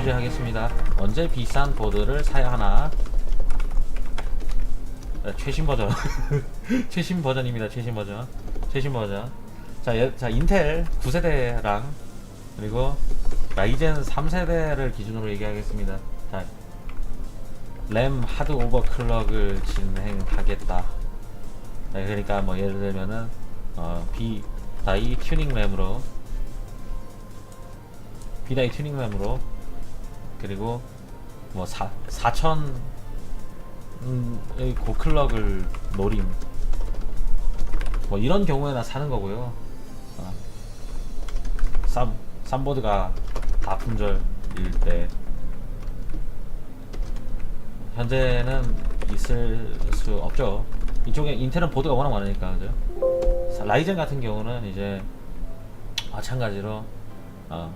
주제 하겠습니다. 언제 비싼 보드를 사야 하나? 네, 최신 버전. 최신 버전입니다. 최신 버전. 최신 버전. 자, 여- 자 인텔 9세대랑 그리고 라이젠 3세대를 기준으로 얘기하겠습니다. 자, 램 하드 오버클럭을 진행하겠다. 네, 그러니까 뭐 예를 들면은 어, B 다이 튜닝 램으로 B 다이 튜닝 램으로 그리고 뭐 4, 4000의 고클럭을 노림 뭐 이런 경우에나 사는 거고요. 어. 쌈 쌈보드가 다 품절일 때 현재는 있을 수 없죠. 이쪽에 인텔은 보드가 워낙 많으니까 그죠. 사- 라이젠 같은 경우는 이제 마찬가지로 어,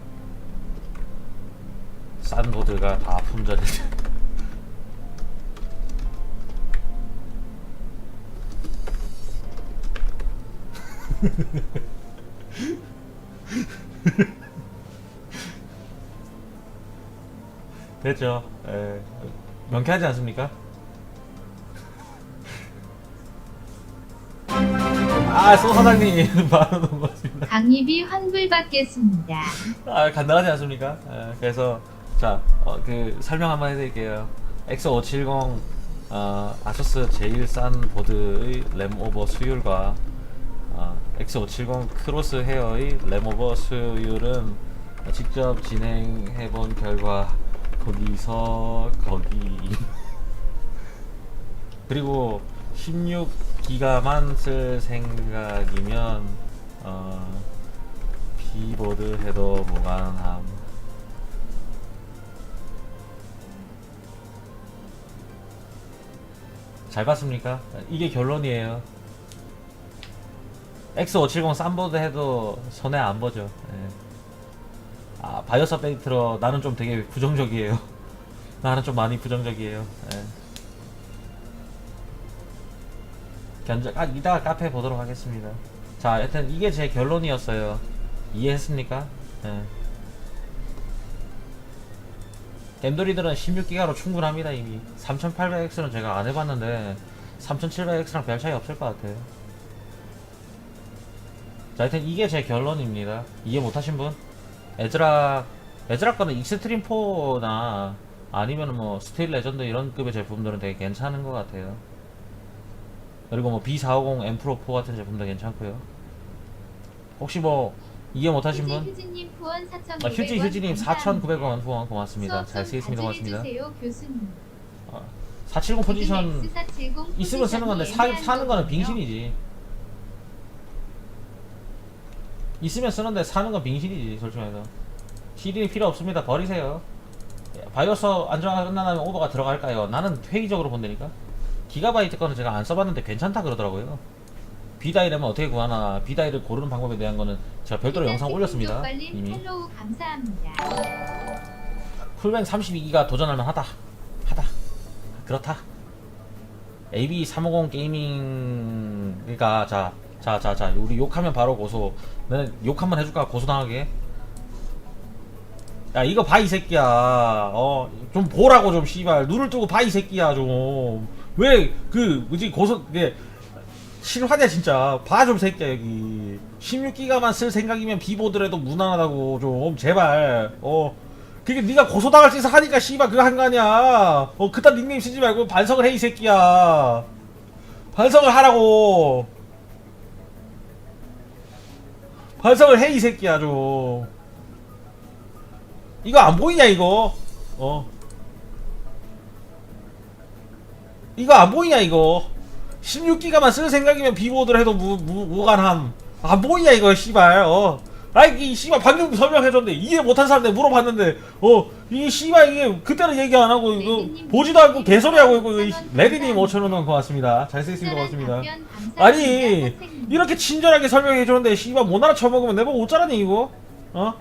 싼 보드가 다 품절일 때. 됐죠. 에, 명쾌하지 않습니까? 아, 소 사장님 바로 넘어갔습니다. 강립이 환불 받겠습니다. 아, 간단하지 않습니까? 에, 그래서 자, 어, 그 설명 한번 해드릴게요. X570 어, 아수스 제일 싼 보드의 램 오버 수율과 어, X570 크로스 헤어의 램 오버 수율은 직접 진행해본 결과 거기서 거기 그리고 16기가만 쓸 생각이면 어, 키보드 해도 무관함 잘 봤습니까? 이게 결론이에요 X570 싼보드 해도 손해 안 보죠 예. 아 바이오스 업데이트로 나는 좀 되게 부정적이에요 나는 좀 많이 부정적이에요 예. 견적 아 이따가 카페 보도록 하겠습니다 자 여튼 이게 제 결론이었어요 이해했습니까? 예. 겜돌이들은 16기가로 충분합니다 이미. 3800X는 제가 안 해봤는데 3700X랑 별 차이 없을 것 같아요. 자 하여튼 이게 제 결론입니다. 이해 못하신 분? 에즈락 에즈락 거는 익스트림 4나 아니면 뭐 스틸 레전드 이런 급의 제품들은 되게 괜찮은 것 같아요. 그리고 뭐 B450 M 프로 4 같은 제품도 괜찮고요. 혹시 뭐 이해 못하신 분? 휴지님 후원 4,900원 아, 휴지 휴지님 4,900원 후원 고맙습니다. 잘 쓰겠습니다. 고맙습니다. 교수님. 470 포지션 있으면 쓰는 건데 사, 사는 거는 빙신이지. 있으면 쓰는데 사는 건 빙신이지 솔직히 말해서. CD 필요 없습니다. 버리세요. 예, 바이오스 안정화가 끝나면 오버가 들어갈까요? 나는 회의적으로 본다니까. 기가바이트 거는 제가 안 써봤는데 괜찮다 그러더라고요. 비다이라면 어떻게 구하나 비다이를 고르는 방법에 대한 거는 제가 별도로 영상 올렸습니다. 이미. 펠로우 감사합니다. 풀뱅 32기가 도전할 만 하다. 하다. 그렇다. AB350 게이밍, 그니까, 자, 자, 자, 자, 우리 욕하면 바로 고소. 내가 욕 한번 해 줄까? 고소당하게. 야, 이거 봐, 이 새끼야. 어, 좀 보라고 좀, 씨발. 눈을 뜨고 봐, 이 새끼야, 좀. 왜, 그, 뭐지, 고소, 그게, 실화냐, 진짜. 봐, 좀, 새끼야, 여기. 16기가만 쓸 생각이면 비보드래도 무난하다고, 좀, 제발. 어. 그게 네가 고소당할 짓을 하니까 씨발 그거 한 거 아니야. 어 그딴 닉네임 쓰지 말고 반성을 해 이 새끼야. 반성을 하라고. 반성을 해 이 새끼야 좀. 이거 안 보이냐 이거? 어. 이거 안 보이냐 이거? 16기가만 쓸 생각이면 비보드를 해도 무, 무, 무관함. 안 보이냐 이거 씨발 어. 아이 이 씨발 방금 설명해줬는데 이해 못한 사람한테 물어봤는데 어이 씨발 이게 그때는 얘기 안 하고 이거 보지도 않고 개소리 하고 있고 이 레디님 5천원 원 고맙습니다. 잘 쓰겠습니다. 고맙습니다. 아니 이렇게 친절하게 설명해줬는데 씨발 못 알아쳐먹으면 내보고 어쩌라니 이거? 어?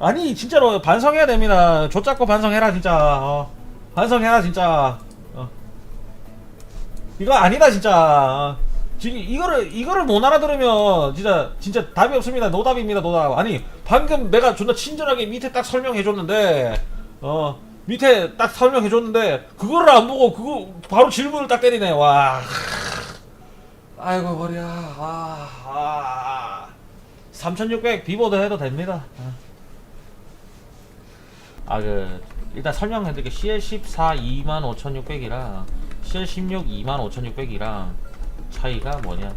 아니 진짜로 반성해야 됩니다. 조 잡고 반성해라 진짜. 어. 반성해라 진짜. 어 이거 아니다 진짜 어. 지금 이거를 이거를 못 알아들으면 진짜 진짜 답이 없습니다. 노답입니다. 노답. 아니 방금 내가 존나 친절하게 밑에 딱 설명해 줬는데 어 밑에 딱 설명해 줬는데 그거를 안 보고 그거 바로 질문을 딱 때리네 와 아이고 머리야 아, 아. 3600 비보드 해도 됩니다 아 그 일단 설명해 드릴게요 CL14 25600이랑 CL16 25600이랑 차이가 뭐냐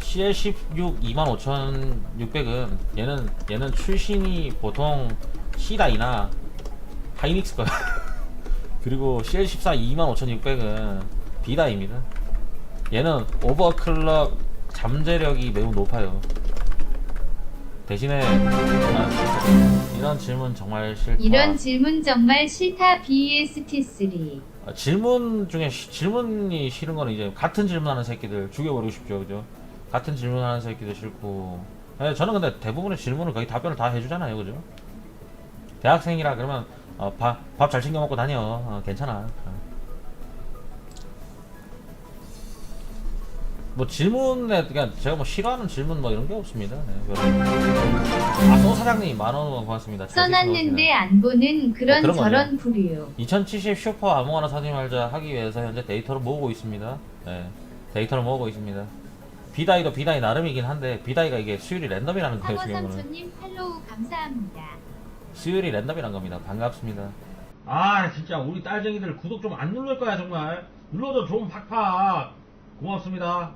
CL16 25600은 얘는 얘는 출신이 보통 시다이나 하이닉스 거야. 그리고 CL14 25600은 비다입니다. 얘는 오버클럭 잠재력이 매우 높아요. 대신에 아, 이런 질문 정말 싫다. 이런 질문 정말 싫다 BST3 아, 질문 중에 시- 질문이 싫은 거는 이제 같은 질문하는 새끼들 죽여버리고 싶죠, 그죠? 같은 질문하는 새끼들 싫고. 예, 저는 근데 대부분의 질문을 거의 답변을 다 해주잖아요, 그죠? 대학생이라 그러면 어, 밥잘 챙겨 먹고 다녀, 어, 괜찮아. 어. 뭐 질문에 그냥 제가 뭐 싫어하는 질문 뭐 이런 게 없습니다. 네. 아, 소 사장님 만 원 고맙습니다. 잘 써놨는데 안 보는 그런 어, 그런 저런 부류 2070 슈퍼 아무거나 사지 말자 하기 위해서 현재 데이터를 모으고 있습니다. 네, 데이터를 모으고 있습니다. 비다이도 비다이 나름이긴 한데 비다이가 이게 수율이 랜덤이라는 거예요. 거는. 삼촌님 팔로우 감사합니다 수율이 랜덤이란 겁니다. 반갑습니다. 아 진짜 우리 딸쟁이들 구독 좀안 누를 거야 정말. 눌러줘 좀 팍팍. 고맙습니다.